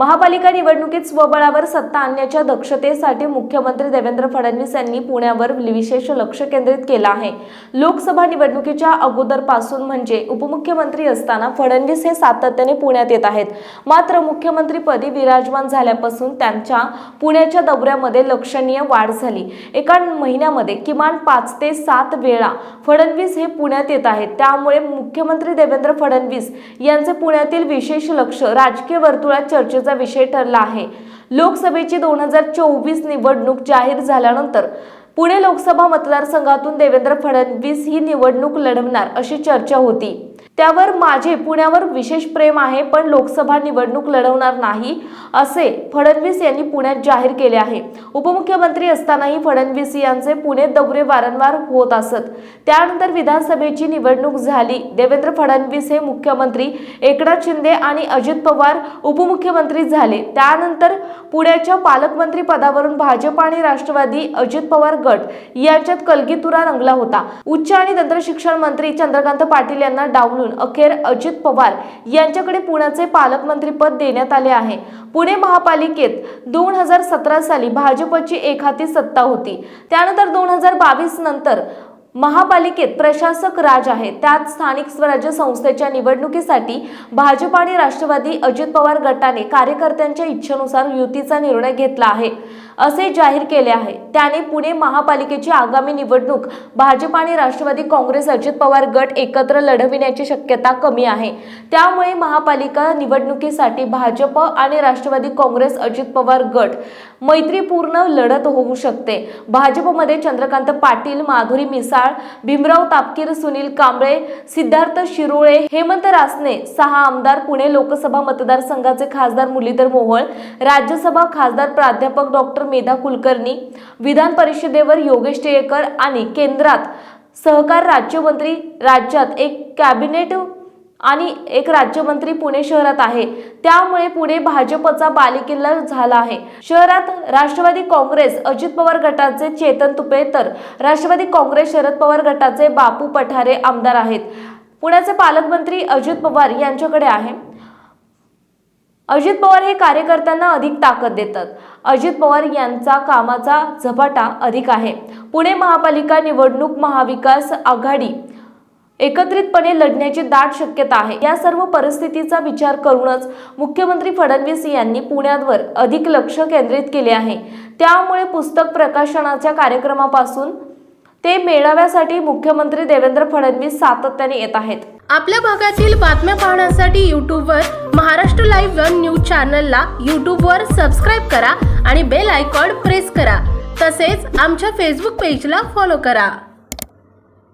महापालिका निवडणुकीत स्वबळावर सत्ता आणण्याच्या दक्षतेसाठी मुख्यमंत्री देवेंद्र फडणवीस यांनी पुण्यावर विशेष लक्ष केंद्रित केलं आहे. लोकसभा निवडणुकीच्या अगोदरपासून म्हणजे उपमुख्यमंत्री असताना फडणवीस हे सातत्याने पुण्यात येत आहेत. मात्र मुख्यमंत्रीपदी विराजमान झाल्यापासून त्यांच्या पुण्याच्या दौऱ्यामध्ये लक्षणीय वाढ झाली. एका महिन्यामध्ये किमान पाच ते सात वेळा फडणवीस हे पुण्यात येत आहेत. त्यामुळे मुख्यमंत्री देवेंद्र फडणवीस यांचे पुण्यातील विशेष लक्ष राजकीय वर्तुळात चर्चेचा विषय ठरला आहे. लोकसभेची दोन हजार चोवीस निवडणूक जाहीर झाल्यानंतर पुणे लोकसभा मतदारसंघातून देवेंद्र फडणवीस ही निवडणूक लढवणार अशी चर्चा होती. त्यावर माझे पुण्यावर विशेष प्रेम आहे पण लोकसभा निवडणूक लढवणार नाही असे फडणवीस यांनी पुण्यात जाहीर केले आहे. उपमुख्यमंत्री असतानाही फडणवीस यांचे पुणे दौरे वारंवार होत असत. त्यानंतर विधानसभेची निवडणूक झाली. देवेंद्र फडणवीस हे मुख्यमंत्री एकनाथ शिंदे आणि अजित पवार उपमुख्यमंत्री झाले. त्यानंतर पुण्याच्या पालकमंत्री पदावरून भाजप आणि राष्ट्रवादी अजित पवार गट यांच्यात कलगीतुरा रंगला होता. उच्च आणि तंत्रशिक्षण मंत्री चंद्रकांत पाटील यांना डावलून अखेर अजित पवार यांच्याकडे पुण्याचे पालकमंत्रीपद देण्यात आले आहे. पुणे महापालिकेत दोन हजार सतरा साली भाजपची एकहाती सत्ता होती. त्यानंतर दोन हजार बावीस नंतर महापालिकेत प्रशासक राज आहे. त्यात स्थानिक स्वराज्य संस्थेच्या निवडणुकीसाठी भाजप आणि राष्ट्रवादी अजित पवार गटाने कार्यकर्त्यांच्या इच्छेनुसार युतीचा निर्णय घेतला आहे. असे जाहीर केले आहे. त्याने पुणे महापालिकेची आगामी निवडणूक भाजप आणि राष्ट्रवादी काँग्रेस अजित पवार गट एकत्र लढविण्याची शक्यता कमी आहे. त्यामुळे महापालिका निवडणुकीसाठी भाजप आणि राष्ट्रवादी काँग्रेस अजित पवार गट मैत्रीपूर्ण लढत होऊ शकते. भाजपमध्ये चंद्रकांत पाटील माधुरी मिसाळ भीमराव तापकीर सुनील कांबळे सिद्धार्थ शिरोळे हेमंत रासने सहा आमदार पुणे लोकसभा मतदारसंघाचे खासदार मुरलीधर मोहोळ राज्यसभा खासदार प्राध्यापक डॉक्टर मेधा कुलकर्णी विधान परिषदेवर योगेश टिळेकर आणि केंद्रात सहकार राज्यमंत्री राज्यात एक कॅबिनेट आणि एक राज्यमंत्री पुणे शहरात आहे. त्यामुळे पुणे भाजपचा बालेकिल्ला झाला आहे. शहरात राष्ट्रवादी काँग्रेस अजित पवार गटाचे चेतन तुपे तर राष्ट्रवादी काँग्रेस शरद पवार गटाचे बापू पठारे आमदार आहेत. पुण्याचे पालकमंत्री अजित पवार यांच्याकडे आहे. अजित पवार हे कार्यकर्त्यांना अधिक ताकद देतात. अजित पवार यांचा कामाचा झपाटा अधिक आहे. पुणे महापालिका निवडणूक महाविकास आघाडी एकत्रितपणे लढण्याची दाट शक्यता आहे. या सर्व परिस्थितीचा विचार करूनच मुख्यमंत्री फडणवीस यांनी पुण्यावर अधिक लक्ष केंद्रित केले आहे. त्यामुळे पुस्तक प्रकाशनाच्या कार्यक्रमापासून ते मेळाव्यासाठी मुख्यमंत्री देवेंद्र फडणवीस सातत्याने येत आहेत. आपल्या भागातील बातम्या पाहण्यासाठी यूट्यूबवर महाराष्ट्र लाईव्ह वन न्यूज चॅनलला यूट्यूबवर सबस्क्राईब करा आणि बेल आयकॉन प्रेस करा. तसेच आमच्या फेसबुक पेजला फॉलो करा.